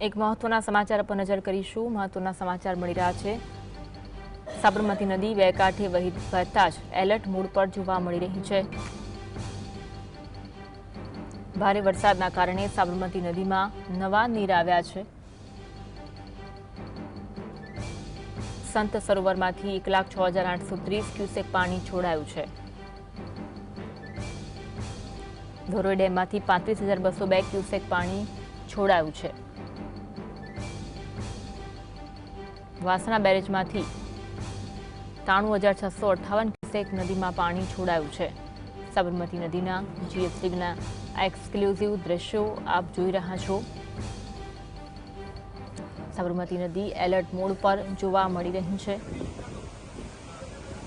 એક મહત્વના સમાચાર પર નજર કરીશું. મહત્વના સમાચાર મળી રહ્યા છે. સાબરમતી નદી બે કાંઠે વહી વહેતા જ એલર્ટ મોડ પર જોવા મળી રહી છે. ભારે વરસાદના કારણે સાબરમતી નદીમાં નવા નીર આવ્યા છે. સંત સરોવરમાંથી એક લાખ છ હજાર આઠસો ત્રીસ ક્યુસેક પાણી છોડાયું છે. ધોરોઈ ડેમમાંથી પાંત્રીસ હજાર બસો બે ક્યુસેક પાણી છોડાયું છે. વાસણા બેરેજમાંથી ત્રાણું હજાર છસો અઠ્ઠાવન ક્યુસેક નદીમાં પાણી છોડાયું છે. સાબરમતી નદીના જીએસટીના એક્સક્લુઝિવ દ્રશ્યો આપ જોઈ રહ્યા છો. સાબરમતી નદી એલર્ટ મોડ પર જોવા મળી રહી છે.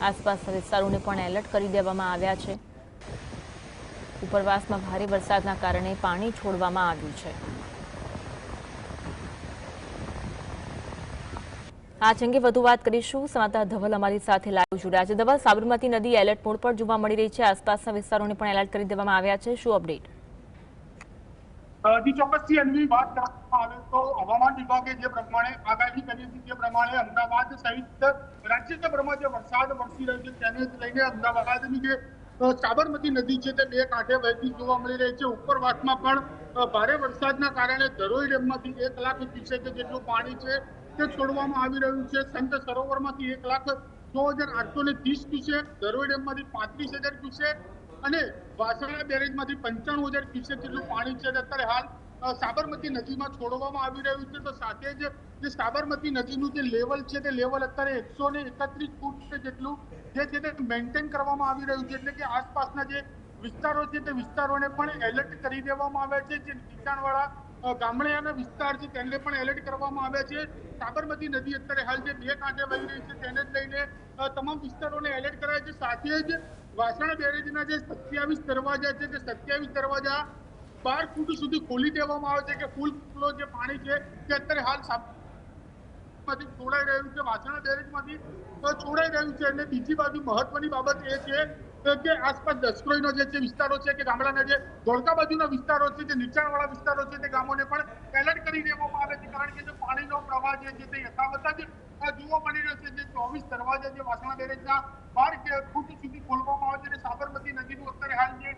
આસપાસના વિસ્તારોને પણ એલર્ટ કરી દેવામાં આવ્યા છે. ઉપરવાસમાં ભારે વરસાદના કારણે પાણી છોડવામાં આવ્યું છે. આ અંગે વધુ વાત કરીશું. સમાતા ધવલ અમારી સાથે લાઈવ જોડાયા છે. ધવલ, સાબરમતી નદી એલર્ટ મોડ પર જોવા મળી રહી છે. આસપાસના વિસ્તારોને પણ એલર્ટ કરી દેવામાં આવ્યા છે. શું અપડેટ? અમદાવાદ સહિત રાજ્યભરમાં જે વરસાદ વરસી રહ્યો છે તેને લઈને અમદાવાદની જે સાબરમતી નદી છે તે બે કાંઠે વહેતી જોવા મળી રહી છે. ઉપરવાસમાં પણ ભારે વરસાદના કારણે ધરોઈ ડેમમાંથી એક લાખ ક્યુસેક જેટલું પાણી છે તે છોડવામાં આવી રહ્યું છે. સંત સરોવરમાંથી એક લાખ છ હજાર આઠસો ને ત્રીસ ક્યુસેક ધરોઈ ડેમમાંથી પાંત્રીસ હજાર ક્યુસેક અને વાસણા બેરેજમાંથી પંચાણું હજાર ક્યુસેક જેટલું પાણી છે. અત્યારે હાલ સાબરમતી નદીમાં છોડવામાં આવી રહ્યું છે. તો સાથે જ જે સાબરમતી નદીનું જે લેવલ છે, તે લેવલ અત્યારે એકસો ને એકત્રીસ ફૂટ જેટલું, જે છે તે મેન્ટેન કરવામાં આવી રહ્યું છે. એટલે કે આસપાસના જે વિસ્તારો છે, તે વિસ્તારોને પણ એલર્ટ કરી દેવામાં આવ્યા છે. જે નીચાણવાળા અ, ગામડિયાના વિસ્તાર છે તેને પણ એલર્ટ કરવામાં આવ્યા છે. સાબરમતી નદી અત્યારે હાલ જે બે કાંઠે વહી રહી છે તેને જ લઈને તમામ વિસ્તારોને એલર્ટ કરાયા છે. સાથે જ વાસણા બેરેજના જે સત્યાવીસ દરવાજા છે તે સત્યાવીસ દરવાજા બાર ફૂટ સુધી ખોલી દેવામાં આવે છે કે ફૂલ ફ્લો જે પાણી છે તે અત્યારે હાલ માંથી છોડાઈ રહ્યું છે, વાસણા બેરેજમાંથી છોડાઈ રહ્યું છે. અને બીજી બાજુ મહત્વની બાબત એ છે કે આસપાસ દસક્રોઈનો જે વિસ્તારો છે કે ગામડાના જે ધોળકા બાજુના વિસ્તારો છે, જે નીચાણવાળા વિસ્તારો છે, તે ગામોને પણ એલર્ટ કરી દેવામાં આવે છે. કારણ કે જે પાણીનો પ્રવાહ જે છે તે યથાવત જ જોવા મળી રહ્યો છે જે ચોવીસ દરવાજા જે વાસણા બેરેજના બાર ફૂટ સુધી ખોલવામાં આવે છે અને સાબરમતી નદીનું અત્યારે હાલ જે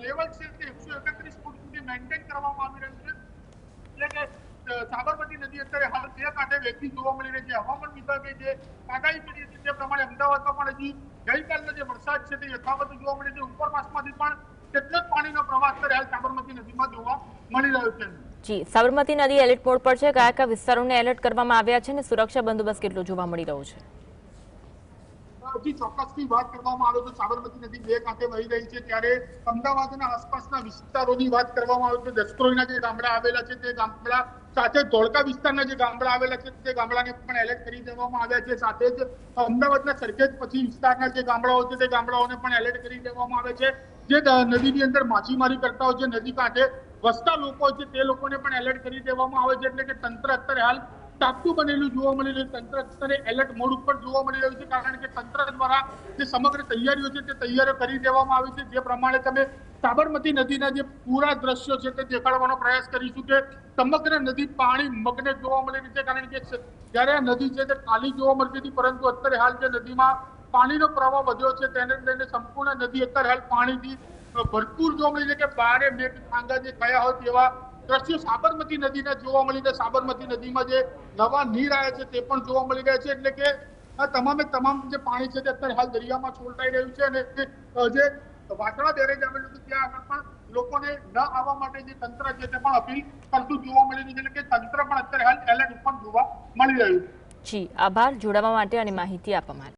લેવલ છે તે એકસો એકત્રીસ ફૂટ સુધી મેન્ટેન કરવામાં આવી રહ્યું છે. એટલે કે સાબરમતી નદી અત્યારે હાલ બે કાંઠે વહેતી જોવા મળી રહી છે. હવામાન વિભાગે જે આગાહી કરી હતી તે પ્રમાણે અમદાવાદમાં પણ હજી ગઈકાલનો જે વરસાદ છે તે યથાવત જોવા મળે છે. ઉપરવાસમાંથી પણ તેટલો પાણીનો પ્રવાહ અત્યારે હાલ સાબરમતી નદીમાં જોવા મળી રહ્યો છે. જી, સાબરમતી નદી એલર્ટ મોડ પર છે. કયા કયા વિસ્તારોને એલર્ટ કરવામાં આવ્યા છે અને સુરક્ષા બંદોબસ્ત કેટલો જોવા મળી રહ્યો છે? હજી ચોક્કસથી વાત કરવામાં આવે તો સાબરમતી નદી બે કાંઠે વહી રહી છે. ત્યારે અમદાવાદના આસપાસના વિસ્તારોની વાત કરવામાં આવે તો દસક્રોઈના જે ગામડા આવેલા છે, તે ગામડા સાથે ધોળકા વિસ્તારના જે ગામડા આવેલા છે, તે ગામડાને પણ એલર્ટ કરી દેવામાં આવ્યા છે. સાથે જ અમદાવાદના સરખેજ પછી વિસ્તારના જે ગામડાઓ છે, તે ગામડાઓને પણ એલર્ટ કરી દેવામાં આવે છે. જે નદીની અંદર માછીમારી કરતા હોય છે, નદી કાંઠે વસતા લોકો છે, તે લોકોને પણ એલર્ટ કરી દેવામાં આવે છે. એટલે કે તંત્ર અત્યારે હાલ ટાપતું બનેલું જોવા મળી રહ્યું. તંત્ર સ્તરે એલર્ટ મોડ ઉપર જોવા મળી રહ્યું છે. કારણ કે તંત્ર દ્વારા જે સમગ્ર તૈયારીઓ છે તે તૈયારીઓ કરી દેવામાં આવી છે. જે પ્રમાણે તમે સાબરમતી નદીના જે પૂરા દ્રશ્યો છે તે દેખાડવાનો પ્રયાસ કરીશું કે સમગ્ર નદી પાણી મગ્ન જોવા મળી રહી છે. કારણ કે જ્યારે આ નદી છે તે ખાલી જોવા મળતી હતી, પરંતુ અત્યારે હાલ જે નદીમાં પાણીનો પ્રવાહ વધ્યો છે, તેને લઈને સંપૂર્ણ નદી અત્યારે હાલ પાણીથી ભરપૂર જોવા મળી છે કે બારે મેઘ ખાંગા જે થયા હોય તેવા દ્રશ્યો સાબરમતી નદીના જોવા મળી રહ્યા સાબરમતી નદીમાં જે નવા નીર આવ્યા છે તે પણ જોવા મળી રહ્યા છે. એટલે કે આ તમામે તમામ જે પાણી છે તે અત્યારે હાલ દરિયામાં છોડતાઈ રહ્યું છે અને જે વાસણા બેરેજ આવેલું છે ત્યાં આગળ પણ લોકોને ન આવવા માટે જે તંત્ર છે તે પણ અપીલ કરતું જોવા મળી રહ્યું છે. એટલે કે તંત્ર પણ અત્યારે હાલ એલર્ટ ઉપર જોવા મળી રહ્યું છે. આભાર. જોડાવા માટે અને માહિતી આપવા માટે.